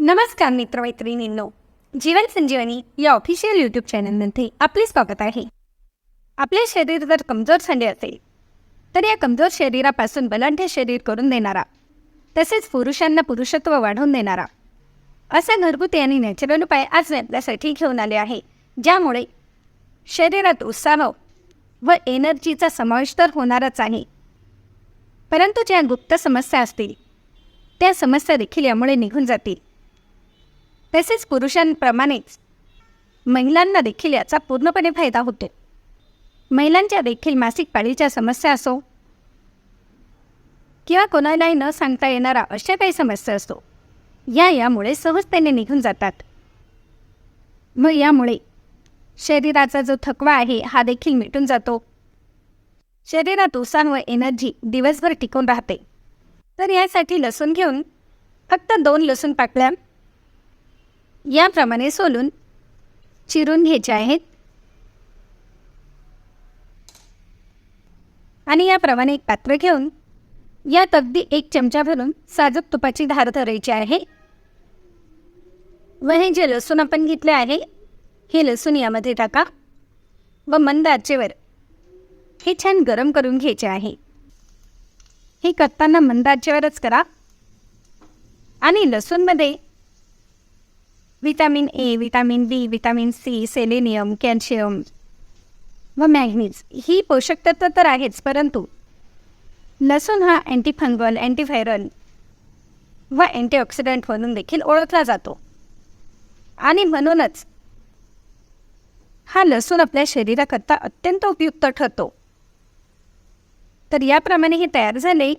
नमस्कार मित्रमैत्रिणींनो जीवन संजीवनी या official YouTube चॅनलमध्ये आपले स्वागत आहे. आपले शरीर जर कमजोर झाले असेल तर या कमजोर शरीरापासून बलाढ्य शरीर करून देणारा तसेच पुरुषांना पुरुषत्व वाढवून देणारा असा घरगुती आणि नॅचरल उपाय आज मी आपल्यासाठी घेऊन आले आहे ज्यामुळे शरीरात उत्साह व एनर्जीचा समावेश तर होणारच आहे. परंतु ज्या गुप्त समस्या असतील त्या समस्या देखील यामुळे निघून जातील. तसेच पुरुषांप्रमाणेच महिलांना देखील याचा पूर्णपणे फायदा होतो. महिलांच्या देखील मासिक पाळीच्या समस्या असो किंवा कोणालाही न सांगता येणारा अशा काही समस्या असो या यामुळे सहजतेने निघून जातात. मग यामुळे शरीराचा जो थकवा आहे हा देखील मिटून जातो. शरीरात उसान व एनर्जी दिवसभर टिकून राहते. तर यासाठी लसूण घेऊन फक्त दोन लसूण पाकळ्या याप्रमाणे सोलून चिरून घ्यायचे आहेत. आणि याप्रमाणे एक पात्र घेऊन यात अगदी एक चमचा भरून साजूक तुपाची धार धरायची आहे. व हे जे लसूण आपण घेतले आहे हे लसूण यामध्ये टाका. व मंद आचेवर हे छान गरम करून घ्यायचे आहे. हे करताना मंद आचेवरच करा. आणि लसूणमध्ये vitamin A vitamin B vitamin C selenium calcium व मॅग्नीज ही पोषक तत्व तर आहेच परंतु लसूण हा अँटीफंगल अँटीव्हायरल व अँटीऑक्सिडंट म्हणून देखील ओळखला जातो. आणि म्हणूनच हा लसूण आपल्या शरीराकरता अत्यंत उपयुक्त ठरतो. तर याप्रमाणे हे तयार झाले.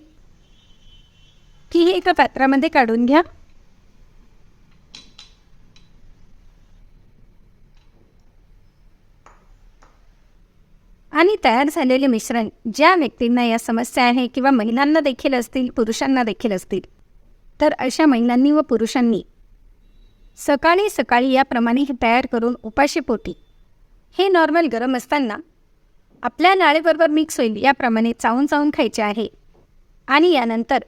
की हे एका पात्रामध्ये काढून घ्या. आणि तयार झालेले मिश्रण ज्या व्यक्तींना या समस्या आहे किंवा महिलांना देखील असतील पुरुषांना देखील असतील तर अशा महिलांनी व पुरुषांनी सकाळी सकाळी याप्रमाणे हे तयार करून उपाशीपोटी हे नॉर्मल गरम असताना आपल्या नाळेबरोबर मिक्स होईल याप्रमाणे चावून चावून खायचे आहे. आणि यानंतर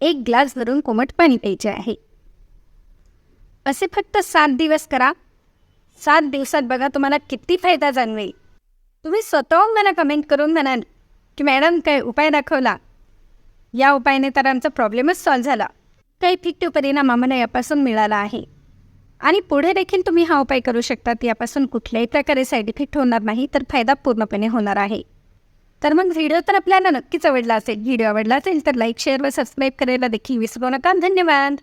एक ग्लास भरून कोमट पाणी प्यायचे आहे. असे फक्त सात दिवस करा. सात दिवसात बघा तुम्हाला किती फायदा जाणवेल. तुम्ही स्वतःहून मला कमेंट करून म्हणाल की मॅडम काय उपाय दाखवला? या उपायाने तर आमचा प्रॉब्लेमच सॉल्व्ह झाला. काही फिक्टिव्ह परिणाम आम्हाला यापासून मिळाला आहे. आणि पुढे देखील तुम्ही हा उपाय करू शकतात यापासून कुठल्याही प्रकारे साईड इफेक्ट होणार नाही तर फायदा पूर्णपणे होणार आहे. तर मग व्हिडिओ तर आपल्याला नक्कीच आवडला असेल. व्हिडिओ आवडला असेल तर लाईक शेअर व सबस्क्राईब करायला देखील विसरू नका. धन्यवाद!